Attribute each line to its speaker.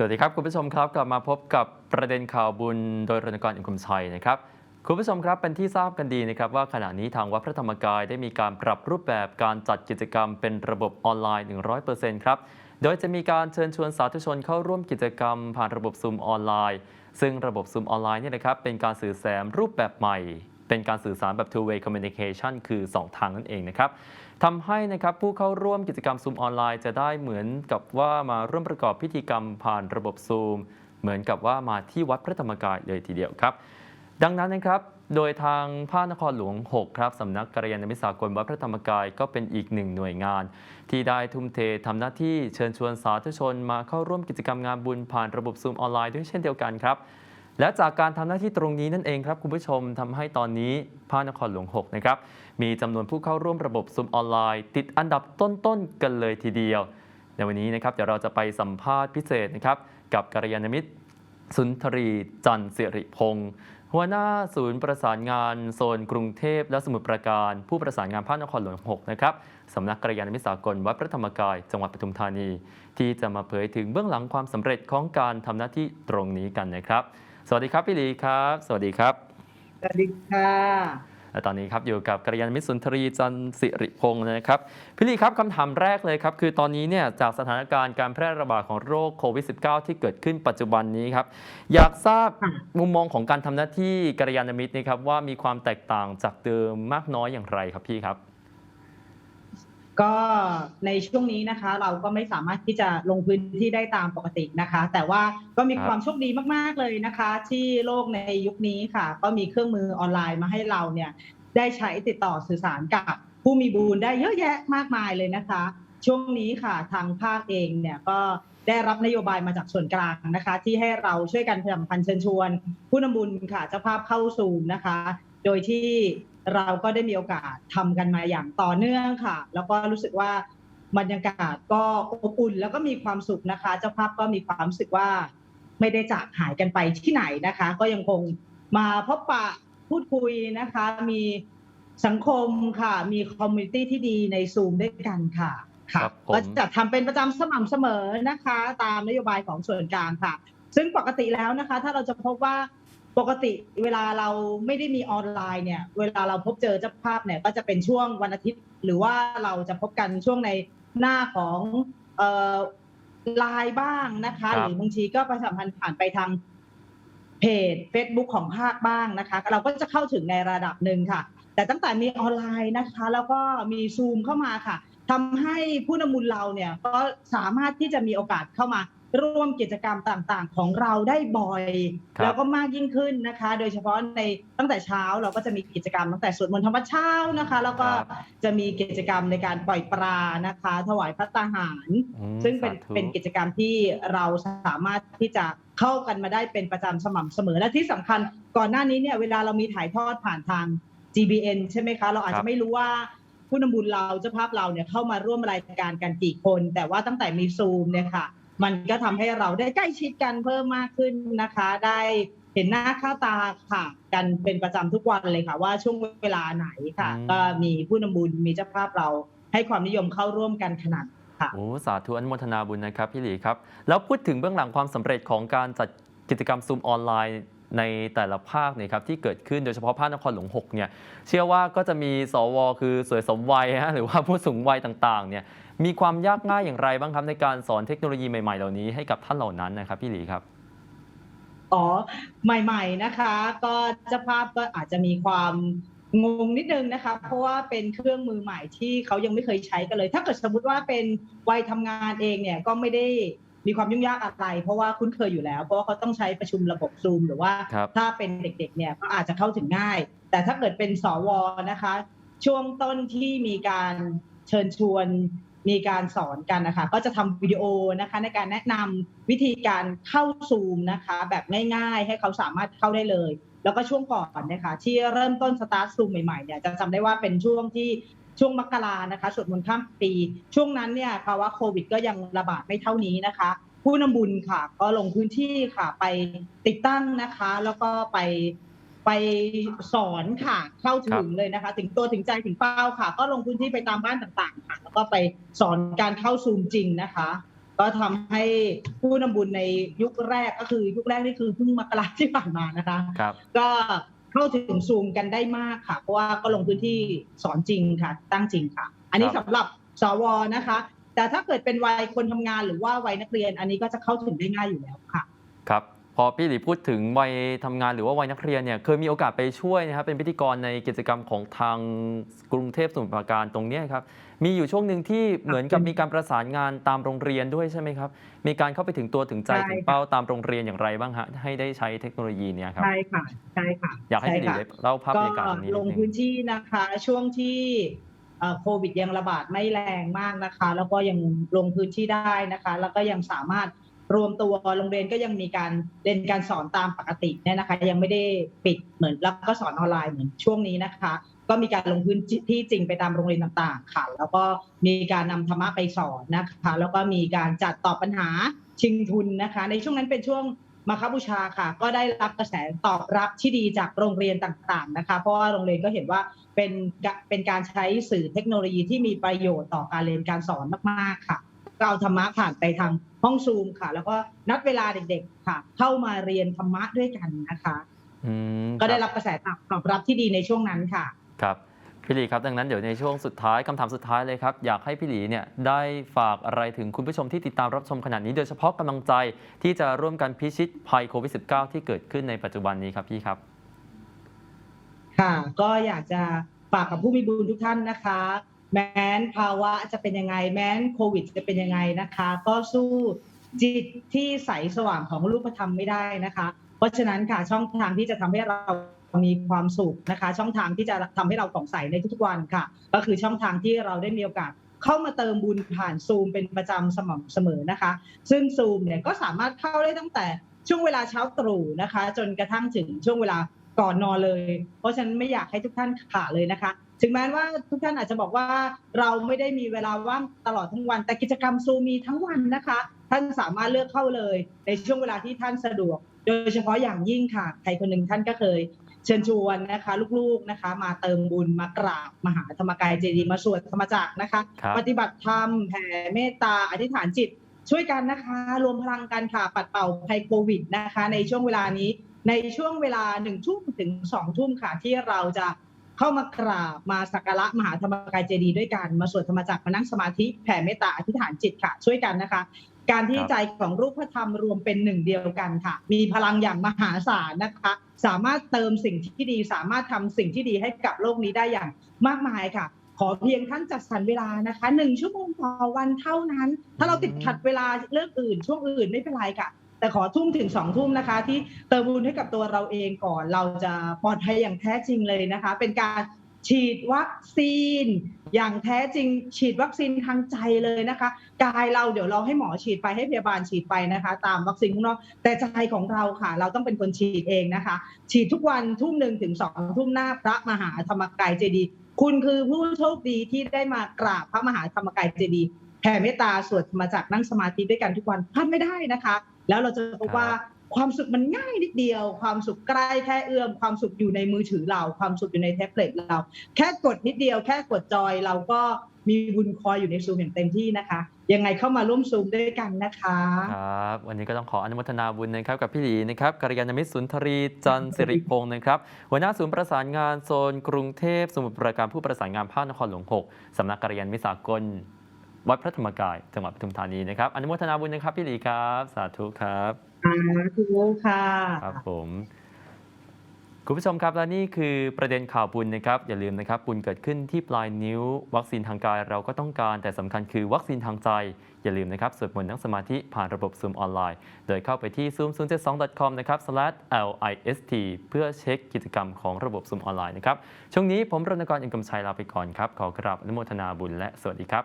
Speaker 1: สวัสดีครับ คุณผู้ชมครับกลับมาพบกับประเด็นข่าวบุญโดยรณกรอินคุมชัยนะครับคุณผู้ชมครับเป็นที่ทราบกันดีนะครับว่าขณะนี้ทางวัดพระธรรมกายได้มีการปรับรูปแบบการจัดกิจกรรมเป็นระบบออนไลน์ 100%ครับโดยจะมีการเชิญชวนสาธุชนเข้าร่วมกิจกรรม ผ่านระบบซูมออนไลน์ ซึ่งระบบซูมออนไลน์เนี่ยนะครับเป็นการสื่อสารรูปแบบใหม่ เป็นการสื่อสารแบบ two way communication คือ 2 ทางนั่นเองนะครับ ทำให้นะครับผู้เข้าร่วมกิจกรรมซูมออนไลน์จะได้เหมือนกับว่ามาร่วมประกอบพิธีกรรมผ่านระบบซูม เหมือนกับว่ามาที่วัดพระธรรมกายเลยทีเดียวครับ ดังนั้นนะครับโดยทางพระนครหลวง 6 ครับสำนักกัลยาณมิตรสากลวัดพระธรรมกายก็เป็นอีกหนึ่งหน่วยงาน ที่ได้ทุ่มเททำหน้าที่เชิญชวนสาธุชน มาเข้าร่วมกิจกรรมงานบุญผ่านระบบซูมออนไลน์ด้วยเช่นเดียวกันครับ และจากการทำหน้าที่ตรงนี้นั่นเองครับคุณผู้ชมทำให้ตอนนี้พระนครหลวง6นะครับมีจำนวนผู้เข้าร่วมระบบซุมออนไลน์ ติดอันดับต้นๆกันเลยทีเดียว ในวันนี้นะครับเดี๋ยวเราจะไปสัมภาษณ์พิเศษนะครับกับกัลยาณมิตร สุนทรีจันทร์สิริพงศ์หัวหน้าศูนย์ประสานงานโซนกรุงเทพและสมุทรปราการ ผู้ประสานงานพระนครหลวง 6 นะครับสำนักกัลยาณมิตรสากลวัดพระธรรมกาย จังหวัดปทุมธานี ที่จะมาเผยถึงเบื้องหลังความสำเร็จของการทำหน้าที่ตรงนี้กันนะครับ สวัสดีครับพี่ลีครับ สวัสดีครับ
Speaker 2: สวัสดีค่ะ
Speaker 1: และตอนนี้ครับอยู่กับกัลยาณมิตรสุนทรีจันทร์สิริพงศ์นะครับพี่ลีครับคำถามแรกเลยครับ คือตอนนี้เนี่ยจากสถานการณ์การแพร่ระบาดของโรคโควิด -19 ที่เกิดขึ้นปัจจุบันนี้ครับ อยากทราบ
Speaker 2: ค่ะ
Speaker 1: มุมมองของการทำหน้าที่กัลยาณมิตรนะครับว่ามีความแตกต่างจากเดิมมากน้อยอย่างไรครับพี่ครับ
Speaker 2: ก็ในช่วงนี้นะคะเราก็ไม่สามารถที่จะลงพื้นที่ได้ตามปกตินะคะ แต่ว่าก็มี
Speaker 1: ครับ
Speaker 2: ความโชคดีมากๆเลยนะคะ ที่โลกในยุคนี้ค่ะ ก็มีเครื่องมือออนไลน์มาให้เราเนี่ยได้ใช้ติดต่อสื่อสารกับผู้มีบุญได้เยอะแยะมากมายเลยนะคะ ช่วงนี้ค่ะทางภาคเองเนี่ยก็ได้รับนโยบายมาจากส่วนกลางนะคะ ที่ให้เราช่วยกันประชาสัมพันธ์เชิญชวน ผู้นำบุญค่ะเจ้าภาพเข้าซูมนะคะ โดยที่ เราก็ได้มีโอกาสทำกันมาอย่างต่อเนื่องค่ะ แล้วก็รู้สึกว่าบรรยากาศก็อบอุ่นแล้วก็มีความสุขนะคะ เจ้าภาพก็มีความรู้สึกว่าไม่ได้จากหายกันไปที่ไหนนะคะ ก็ยังคงมาพบปะพูดคุยนะคะ มีสังคมค่ะ มีคอมมูนิตี้ที่ดีในซูมด้วยกันค่ะค่ะ
Speaker 1: ครับผม
Speaker 2: ก็จะทำเป็นประจำสม่ำเสมอนะคะ ตามนโยบายของส่วนกลางค่ะ ซึ่งปกติแล้วนะคะ ถ้าเราจะพบว่า ปกติเวลาเราไม่ได้มีออนไลน์เนี่ย เวลาเราพบเจอเจ้าภาพเนี่ยก็จะเป็นช่วงวันอาทิตย์ หรือว่าเราจะพบกันช่วงในหน้าของเอ่อไลน์บ้างนะคะ
Speaker 1: ครับ
Speaker 2: หรือบางทีก็ประชาสัมพันธ์ผ่านไปทางเพจ Facebook ของภาคบ้างนะคะ เราก็จะเข้าถึงในระดับหนึ่งค่ะ แต่ตั้งแต่มีออนไลน์นะคะ แล้วก็มีซูมเข้ามาค่ะทำให้ผู้นำบุญเราเนี่ยก็สามารถที่จะมีโอกาสเข้ามา ร่วมกิจกรรมต่างๆ ของเราได้บ่อย
Speaker 1: ครับ
Speaker 2: แล้วก็มากยิ่งขึ้นนะคะ โดยเฉพาะในตั้งแต่เช้าเราก็จะมีกิจกรรมตั้งแต่สวดมนต์ธรรมเช้านะคะ แล้วก็
Speaker 1: ครับ
Speaker 2: จะมีกิจกรรมในการปล่อยปลานะคะ ถวายพระตาหาร
Speaker 1: อืม
Speaker 2: ซึ่งเป็น
Speaker 1: สาธุ
Speaker 2: เป็นกิจกรรมที่เราสามารถที่จะเข้ากันมาได้เป็นประจำสม่ำเสมอและที่สำคัญก่อนหน้านี้เนี่ยเวลาเรามีถ่ายทอดผ่านทาง GBN ใช่ไหมคะ เราอาจ
Speaker 1: ครั
Speaker 2: จะ
Speaker 1: บ
Speaker 2: ไม่รู้ว่าผู้นำบุญเราเจ้าภาพเราเนี่ยเข้ามาร่วมรายการกันกี่คน แต่ว่าตั้งแต่มีซูมเนี่ยค่ะ มันก็ทำให้เราได้ใกล้ชิดกันเพิ่มมากขึ้นนะคะ ได้เห็นหน้าค่าตาค่ะ กันเป็นประจำทุกวันเลยค่ะ ว่าช่วงเวลาไหนค่ะ
Speaker 1: อืม
Speaker 2: ก็มีผู้นำบุญมีเจ้าภาพเราให้ความนิยมเข้าร่วมกันขนาดค่ะ
Speaker 1: โอ้สาธุอนุโมทนาบุญนะครับพี่หลีครับ แล้วพูดถึงเบื้องหลังความสำเร็จของการจัดกิจกรรมซูมออนไลน์ ในแต่ละภาคเนี่ยครับที่เกิดขึ้นโดยเฉพาะภาคนครหลวง6เนี่ยเชื่อว่าก็จะมีสว คือสวยสมวัยฮะหรือว่าผู้สูงวัยต่างๆเนี่ยมีความยากง่ายอย่างไรบ้างครับในการสอนเทคโนโลยีใหม่ๆ เหล่านี้ให้กับท่านเหล่านั้นนะครับพี่หลีครับ
Speaker 2: อ๋อใหม่ ๆนะคะ ก็เจ้าภาพก็อาจจะมีความงงนิดนึงนะคะ เพราะว่าเป็นเครื่องมือใหม่ที่เขายังไม่เคยใช้กันเลย ถ้าเกิดสมมติว่าเป็นวัยทำงานเองเนี่ยก็ไม่ได้ มีความยุ่งยากอะไร เพราะว่าคุ้นเคยอยู่แล้ว เพราะว่าเขาต้องใช้ประชุมระบบซูมหรือว่า
Speaker 1: ครับ
Speaker 2: ถ้าเป็นเด็กๆเนี่ยก็อาจจะเข้าถึงง่าย แต่ถ้าเกิดเป็นสวนะคะ ช่วงต้นที่มีการเชิญชวนมีการสอนกันนะคะ ก็จะทำวิดีโอนะคะในการแนะนำวิธีการเข้าซูมนะคะ แบบง่าย ๆ ให้เขาสามารถเข้าได้เลย แล้วก็ช่วงก่อนนะคะ ที่เริ่มต้นสตาร์ทซูมใหม่ๆเนี่ยจะจำได้ว่าเป็นช่วงที่ ช่วงมกรานะคะสวดมนต์ข้ามปี ช่วงนั้นเนี่ยภาวะโควิด ก็ยังระบาดไม่เท่านี้นะคะ ผู้นำบุญค่ะ ก็ลงพื้นที่ค่ะไปติดตั้งนะคะ แล้วก็ไปไปสอนค่ะเข้าถึงเลยนะคะ ถึงตัวถึงใจถึงเป้าค่ะ ก็ลงพื้นที่ไปตามบ้านต่างๆ ค่ะ แล้วก็ไปสอนการเข้าซูมจริงนะคะ ก็ทำให้ผู้นำบุญในยุคแรกก็คือยุคแรกนี่คือเพิ่งมกราที่ผ่านมานะคะ
Speaker 1: ครับ
Speaker 2: ก็ เข้าถึงซูมกันได้มากค่ะ เพราะว่าก็ลงพื้นที่สอนจริงค่ะ ตั้งจริงค่ะ อันนี้
Speaker 1: ครับ
Speaker 2: สำหรับสวนะคะ แต่ถ้าเกิดเป็นวัยคนทำงานหรือว่าวัยนักเรียน อันนี้ก็จะเข้าถึงได้ง่ายอยู่แล้วค่ะ
Speaker 1: ครับ พอพี่หลีพูดถึงวัยทำงานหรือว่าวัยนักเรียนเนี่ยเคยมีโอกาสไปช่วยนะครับเป็นพิธีกรในกิจกรรมของทางกรุงเทพสมุทรปราการตรงเนี้ยครับมีอยู่ช่วงหนึ่งที่เหมือนกับมีการประสานงานตามโรงเรียนด้วยใช่ไหมครับ มีการเข้าไปถึงตัวถึงใจ
Speaker 2: ใช่
Speaker 1: ถึงเป้าตามโรงเรียนอย่างไรบ้างฮะให้ได้ใช้เทคโนโลยีเนี่ยครับ
Speaker 2: ใช่ค่ะใช่ค่ะ
Speaker 1: อยากให้พี่หลี
Speaker 2: ช่ค่ะ
Speaker 1: ได้เล่าภาพบรรยากาศตรงนี้
Speaker 2: ล
Speaker 1: นิ
Speaker 2: ง
Speaker 1: ดนึ
Speaker 2: พื้
Speaker 1: ง
Speaker 2: นที่นะคะช่วงที่เอ่อโควิดยังระบาดไม่แรงมากนะคะ แล้วก็ยังลงพื้นที่ได้นะคะ แล้วก็ยังสามารถ รวมตัวโรงเรียนก็ยังมีการเรียนการสอนตามปกติเนี่ยนะคะ ยังไม่ได้ปิดเหมือนแล้วก็สอนออนไลน์เหมือนช่วงนี้นะคะ ก็มีการลงพื้นที่จริงไปตามโรงเรียนต่างๆค่ะ แล้วก็มีการนำธรรมะไปสอนนะคะ แล้วก็มีการจัดตอบปัญหาชิงทุนนะคะ ในช่วงนั้นเป็นช่วงมาคบูชาค่ะ ก็ได้รับกระแสตอบรับที่ดีจากโรงเรียนต่างๆนะคะ เพราะว่าโรงเรียนก็เห็นว่าเป็นเป็นการใช้สื่อเทคโนโลยีที่มีประโยชน์ต่อการเรียนการสอนมากๆค่ะ ก็เอาธรรมะผ่านไปทางห้องซูมค่ะ แล้วก็นัดเวลาเด็กๆค่ะ เข้ามาเรียนธรรมะด้วยกันนะคะ
Speaker 1: อืม
Speaker 2: ก็ได้
Speaker 1: ค
Speaker 2: รับกระแสตอบรับที่ดีในช่วงนั้นค่ะ
Speaker 1: ครับพี่หลีครับดังนั้นเดี๋ยวในช่วงสุดท้ายคำถามสุดท้ายเลยครับ อยากให้พี่หลีเนี่ยได้ฝากอะไรถึงคุณผู้ชมที่ติดตามรับชมขนาดนี้ โดยเฉพาะกำลังใจที่จะร่วมกันพิชิตภัยโควิด -19 ที่เกิดขึ้นในปัจจุบันนี้ครับพี่ครับ
Speaker 2: ค่ะ ก็อยากจะฝากกับผู้มีบุญทุกท่านนะคะ แม้นภาวะจะเป็นยังไง แม้นโควิดจะเป็นยังไงนะคะ ก็สู้จิตที่ใสสว่างของรูปธรรมไม่ได้นะคะ เพราะฉะนั้นค่ะช่องทางที่จะทำให้เรามีความสุขนะคะ ช่องทางที่จะทำให้เราผ่องใสในทุกๆวันค่ะ ก็คือช่องทางที่เราได้มีโอกาสเข้ามาเติมบุญผ่านซูมเป็นประจำสม่ำเสมอนะคะ ซึ่งซูมเนี่ยก็สามารถเข้าได้ตั้งแต่ช่วงเวลาเช้าตรู่นะคะ จนกระทั่งถึงช่วงเวลาก่อนนอนเลย เพราะฉะนั้นไม่อยากให้ทุกท่านขาดเลยนะคะ ถึงแม้ว่าทุกท่านอาจจะบอกว่าเราไม่ได้มีเวลาว่างตลอดทั้งวัน แต่กิจกรรมซูมมีทั้งวันนะคะ ท่านสามารถเลือกเข้าเลย ในช่วงเวลาที่ท่านสะดวก โดยเฉพาะอย่างยิ่งค่ะใครคนหนึ่งท่านก็เคย เชิญชวนนะคะ ลูกๆนะคะ มาเติมบุญมากราบมหาธรรมกายเจดีย์มาสวดธรรมจักรนะคะ
Speaker 1: ครับ
Speaker 2: ปฏิบัติธรรมแผ่เมตตาอธิษฐานจิต ช่วยกันนะคะ รวมพลังกันค่ะปัดเป่าภัยโควิดนะคะ ในช่วงเวลานี้ ในช่วงเวลาหนึ่งทุ่มถึงสองทุ่มค่ะที่เราจะ เข้ามากราบมาสักการะมหาธรรมกายเจดีย์ด้วยกัน มาสวดธรรมจักรมานั่งสมาธิแผ่เมตตาอธิษฐานจิตค่ะ ช่วยกันนะคะ การที่ใจของรูปธรรมรวมเป็นหนึ่งเดียวกันค่ะ มีพลังอย่างมหาศาลนะคะ สามารถเติมสิ่งที่ดี สามารถทำสิ่งที่ดีให้กับโลกนี้ได้อย่างมากมายค่ะขอเพียงท่านจัดสรรเวลานะคะหนึ่งชั่วโมงต่อวันเท่านั้น ถ้าเราติดขัดเวลาเรื่องอื่น ช่วงอื่นไม่เป็นไรค่ะ แต่ขอทุ่มถึงสองทุ่มนะคะ ที่เติมบุญให้กับตัวเราเองก่อน เราจะปลอดภัยอย่างแท้จริงเลยนะคะ เป็นการฉีดวัคซีน อย่างแท้จริง ฉีดวัคซีนทางใจเลยนะคะกายเราเดี๋ยวเราให้หมอฉีดไปให้พยาบาลฉีดไปนะคะ ตามวัคซีนข้างนอกแต่ใจของเราค่ะ เราต้องเป็นคนฉีดเองนะคะ ฉีดทุกวันทุ่มหนึ่งถึงสองทุ่มหน้าพระมหาธรรมกายเจดีย์คุณคือผู้โชคดีที่ได้มากราบพระมหาธรรมกายเจดีย์แผ่เมตตาสวดธรรมจักนั่งสมาธิด้วยกันทุกวันพลาดไม่ได้นะคะ แล้วเราจะพบว่าความสุขมันง่ายนิดเดียว ความสุขใกล้แค่เอื้อม ความสุขอยู่ในมือถือเรา ความสุขอยู่ในแท็บเล็ตเรา แค่กดนิดเดียว แค่กดจอยเราก็มีบุญคอยอยู่ในซูมอย่างเต็มที่นะคะ ยังไงเข้ามาร่วมซูมด้วยกันนะคะ
Speaker 1: ครับ วันนี้ก็ต้องขออนุโมทนาบุญนะครับกับพี่หลีนะครับกัลยาณมิตรสุนทรีจันทร์สิริพงศ์นะครับ หัวหน้าศูนย์ประสานงานโซนกรุงเทพสมุทรปราการผู้ประสานงานภาคนครหลวง 6สำนักกัลยาณมิตรสากล วัดพระธรรมกายจังหวัดปทุมธานีนะครับอนุโมทนาบุญนะครับพี่หลีครับ สาธุครับ
Speaker 2: ค่ะคุณโอค่ะ
Speaker 1: ครับผมคุณผู้ชมครับและนี่คือประเด็นข่าวบุญนะครับอย่าลืมนะครับบุญเกิดขึ้นที่ปลายนิ้ว วัคซีนทางกายเราก็ต้องการแต่สำคัญคือวัคซีนทางใจ อย่าลืมนะครับสวดมนต์นั่งสมาธิผ่านระบบซูมออนไลน์ โดยเข้าไปที่ zoom 0 7 2 com นะครับ slash list เพื่อเช็คกิจกรรมของระบบซูมออนไลน์นะครับช่วงนี้ผมรณกรอินกำชัยลาไปก่อนครับขอกราบอนุโมทนาบุญและสวัสดีครับ